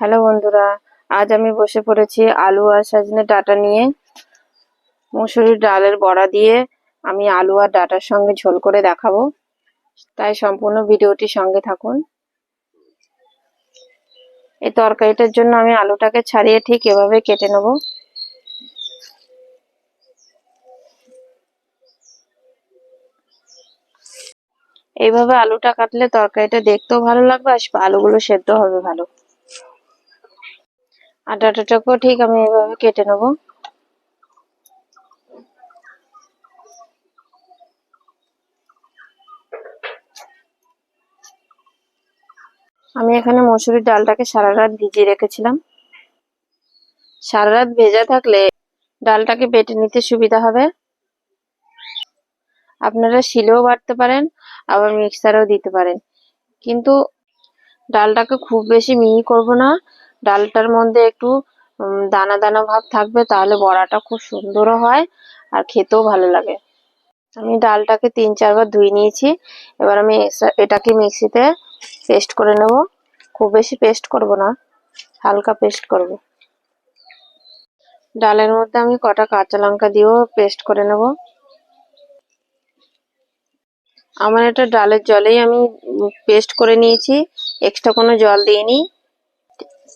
Hello বন্ধুরা, আজ আমি বসে পড়েছি আলু আর সজনে ডাটা নিয়ে। মুসুরির ডালের বড়া দিয়ে আমি আলু আর ডাটার সঙ্গে ঝোল করে দেখাবো। তাই সম্পূর্ণ ভিডিওটি সঙ্গে থাকুন। এই তরকারিটার জন্য আমি আলুটাকে ছাড়িয়ে ঠিক এভাবে কেটে নেব। এইভাবে আলুটা কাটলে তরকারিটা দেখতেও ভালো লাগবে আর আলুগুলো সেদ্ধ হবে ভালো। আর ডাটাটাকেও ঠিক আমি এভাবে কেটে নেব। আমি এখানে মসুরির ডালটাকে সারা রাত ভিজিয়ে রেখেছিলাম। সারা রাত ভেজা থাকলে ডালটাকে বেটে নিতে সুবিধা হবে। আপনারা শিলেও বাটতে পারেন, আবার মিক্সারেও দিতে পারেন। কিন্তু ডালটাকে খুব বেশি মিহি করব না। ডালটার মধ্যে একটু দানা দানা ভাব থাকবে, তাহলে বড়াটা খুব সুন্দরও হয় আর খেতেও ভালো লাগে। আমি ডালটাকে তিন চারবার ধুয়ে নিয়েছি। এবার আমি এটাকে মিক্সিতে পেস্ট করে নেব। খুব বেশি পেস্ট করব না, হালকা পেস্ট করব। ডালের মধ্যে আমি কটা কাঁচা লঙ্কা দিয়েও পেস্ট করে নেব। আমার এটা ডালের জলেই আমি পেস্ট করে নিয়েছি। এক্সট্রা কোনো জল দিইনি।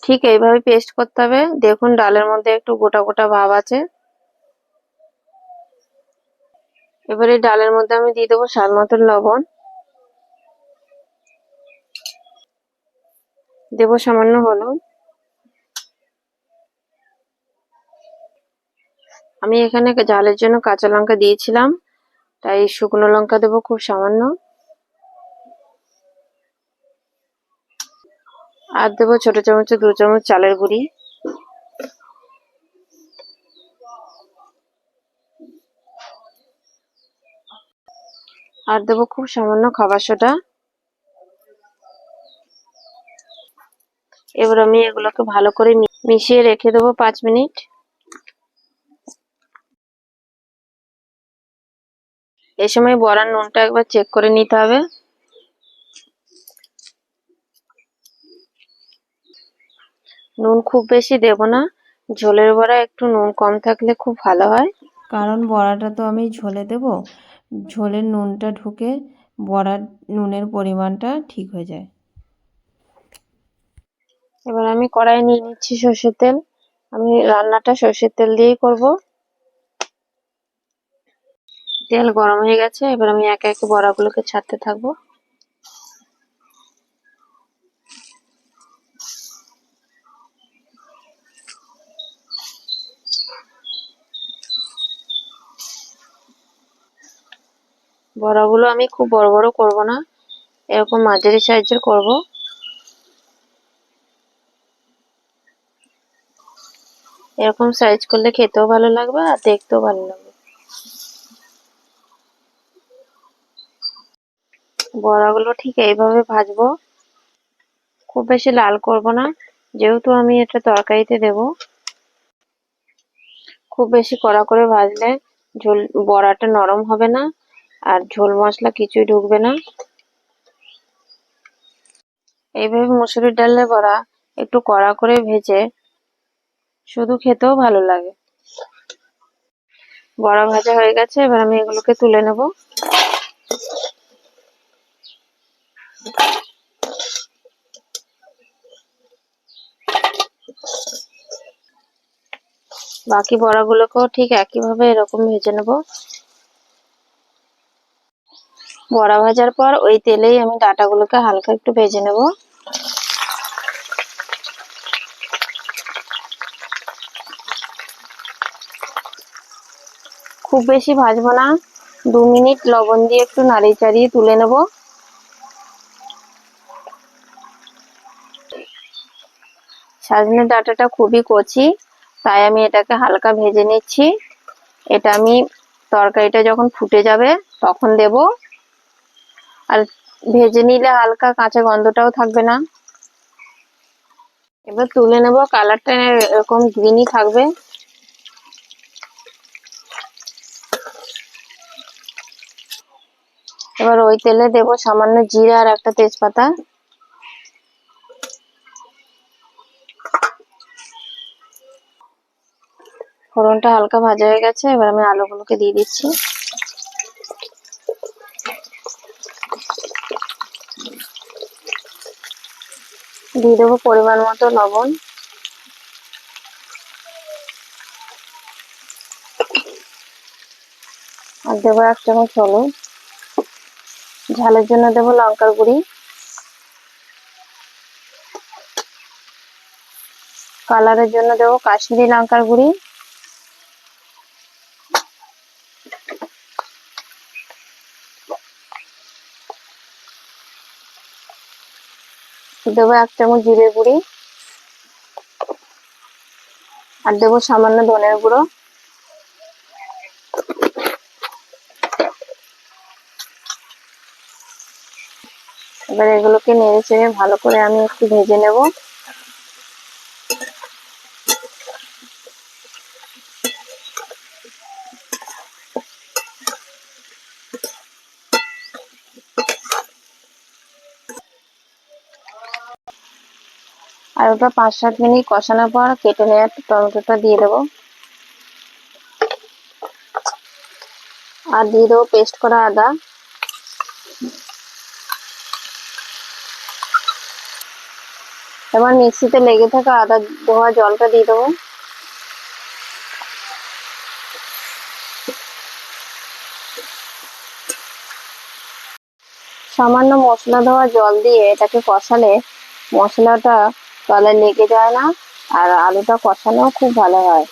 ঠিক এইভাবে পেস্ট করতে হবে। দেখুন, ডালের মধ্যে একটু গোটা গোটা ভাব আছে। এবারে ডালের মধ্যে আমি দিয়ে দেবো স্বাদ মতন লবণ। দেবো সামান্য হলুদ। আমি এখানে জালের জন্য কাঁচা লঙ্কা দিয়েছিলাম। তাই শুকনো লঙ্কা দেবো খুব সামান্য। আর দেবো ছোট চামচে, দু চামচ চালের গুঁড়ি। আর দেবো খুব সামান্য খাবার সোডা। এবার আমি এগুলোকে ভালো করে মিশিয়ে রেখে দেবো পাঁচ মিনিট। এ সময় বড়ার নুনটা একবার চেক করে নিতে হবে। নুন খুব বেশি দেব না। ঝোলের বড়া একটু নুন কম থাকলে খুব ভালো হয়। কারণ বড়াটা তো আমি ঝোলে দেব। ঝোলের নুনটা ঢুকে বড়ার নুনের পরিমাণটা ঠিক হয়ে যায়। এবার আমি কড়াই নিয়ে নিচ্ছি সর্ষের তেল। আমি রান্নাটা সর্ষের তেল দিয়েই করব। তেল গরম হয়ে গেছে। এবার আমি একে একে বড়াগুলোকে ছাড়তে থাকব। বড়াগুলো আমি খুব বড় বড় করব না। এরকম মাঝারি সাইজের করব। এরকম সাইজ করলে খেতেও ভালো লাগবে আর দেখতেও ভালো লাগবে। বড়াগুলো ঠিক এইভাবে ভাজবো। খুব বেশি লাল করব না। যেহেতু আমি এটা তরকারিতে দেব। খুব বেশি কড়া করে ভাজলে ঝোল, বড়াটা নরম হবে না। আর ঝোল মশলা কিছুই ঢুকবে না। এইভাবে মুসুরির ডালের বড়া একটু কড়া করে ভেজে শুধু খেতেও ভালো লাগে। বড়া ভাজা হয়ে গেছে, এবার আমি এগুলোকে তুলে নেব। বাকি বড়াগুলোকেও ঠিক একইভাবে এরকম ভেজে নেব। বড়া ভাজার পর ওই তেলেই আমি ডাটাগুলোকে হালকা একটু ভেজে নেব। খুব বেশি ভাজবো না। দু মিনিট লবণ দিয়ে একটু নাড়িয়ে চাড়িয়ে তুলে নেব। সাজনের ডাটাটা খুবই কচি, তাই আমি এটাকে হালকা ভেজে নিচ্ছি। এটা আমি তরকারিটা যখন ফুটে যাবে তখন দেব। আর ভেজে নিলে হালকা কাঁচা গন্ধটাও থাকবে না। এবার তুলে নেব, কালারটা এরকম গ্রিনই থাকবে। এবার ওই তেলে দেব সামান্য জিরা আর একটা তেজপাতা। ফোড়নটা হালকা ভাজা হয়ে গেছে, এবার আমি আলুগুলোকে দিয়ে দিচ্ছি। দিয়ে দেবো পরিমাণ মতো লবণ। আর দেবো এক চামচ হলুদ। ঝালের জন্য দেবো লঙ্কার গুঁড়ি। কালারের জন্য দেবো কাশ্মীরি লঙ্কার গুঁড়ি। দেবো এক চামচ জিরে গুঁড়ি আর দেবো সামান্য ধনের গুঁড়ো। এবার এগুলোকে নেড়ে চেড়ে ভালো করে আমি একটু ভেজে নেব। আর ওটা পাঁচ সাত মিনিট কষানোর পর কেটে নেওয়া টমেটোটা দিয়ে দেবো। আর দিয়ে দেবো পেস্ট করা আদা। এবার মিক্সিতে লেগে থাকা আদা ধোয়া জলটা দিয়ে দেবো। সামান্য মশলা ধোয়া জল দিয়ে এটাকে কষালে মশলাটা তলায় লেগে যায় না, আর আলুটা কষানোও খুব ভালো হয়।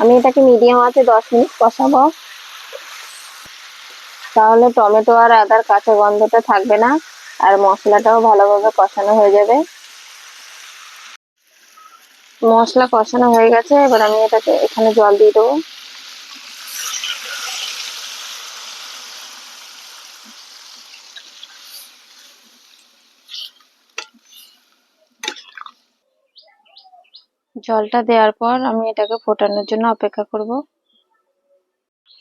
আমি এটাকে মিডিয়াম আছে, দশ মিনিট কষাবো। তাহলে টমেটো আর আদার কাঁচা গন্ধটা থাকবে না, আর মশলাটাও ভালোভাবে কষানো হয়ে যাবে। মশলা কষানো হয়ে গেছে, এবার আমি এটাকে এখানে জল দিয়ে দেবো। জলটা দেওয়ার পর আমি এটাকে ফোটানোর জন্য অপেক্ষা করব।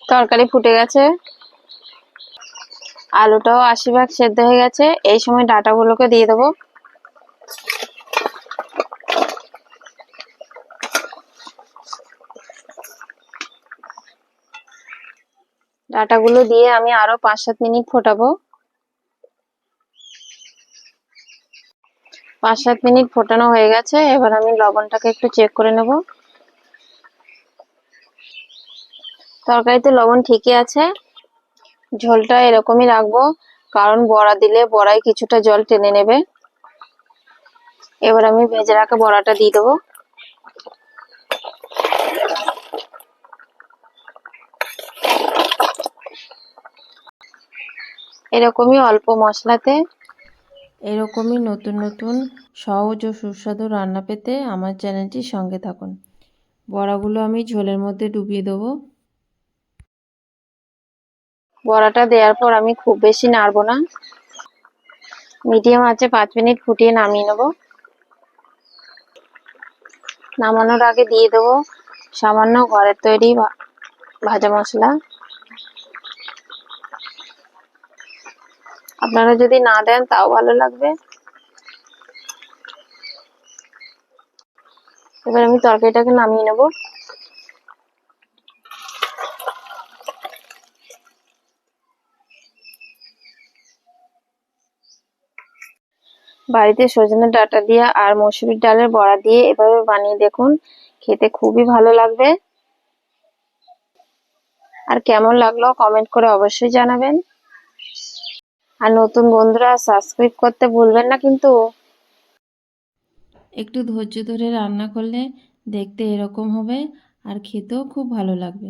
তরকারি ফুটে গেছে। আলুটাও আশি ভাগ সেদ্ধ হয়ে গেছে। এই সময় ডাটাগুলোকে দিয়ে দেবো। ডাটাগুলো দিয়ে আমি আরও পাঁচ সাত মিনিট ফোটাবো। পাঁচ সাত মিনিট ফোটানো হয়ে গেছে, এবার আমি লবণটাকে একটু চেক করে নেব। তরকারিতে লবণ ঠিকই আছে। ঝোলটা এরকমই রাখব, কারণ বড়া দিলে বড়াই কিছুটা জল টেনে নেবে। এবার আমি ভেজে রাখা বড়াটা দিয়ে দেবো। এরকমই অল্প মশলাতে এরকমই নতুন নতুন সহজ ও সুস্বাদু রান্না পেতে আমার চ্যানেলটির সঙ্গে থাকুন। বড়াগুলো আমি ঝোলের মধ্যে ডুবিয়ে দেবো। বড়াটা দেওয়ার পর আমি খুব বেশি নাড়বো না। মিডিয়াম আছে, পাঁচ মিনিট ফুটিয়ে নামিয়ে নেব। নামানোর আগে দিয়ে দেবো সামান্য ঘরের তৈরি ভাজা মশলা। আপনারা যদি না দেন, তাও ভালো লাগবে। এবার আমি তরকারিটাকে নামিয়ে নেব। বাড়িতে সজনে ডাটা দিয়ে আর মসুরির ডালের বড়া দিয়ে এভাবে বানিয়ে দেখুন, খেতে খুবই ভালো লাগবে। আর কেমন লাগল কমেন্ট করে অবশ্যই জানাবেন। আর নতুন বন্ধুরা সাবস্ক্রাইব করতে ভুলবেন না কিন্তু। একটু ধৈর্য ধরে রান্না করলে দেখতে এরকম হবে, আর খেতেও খুব ভালো লাগবে।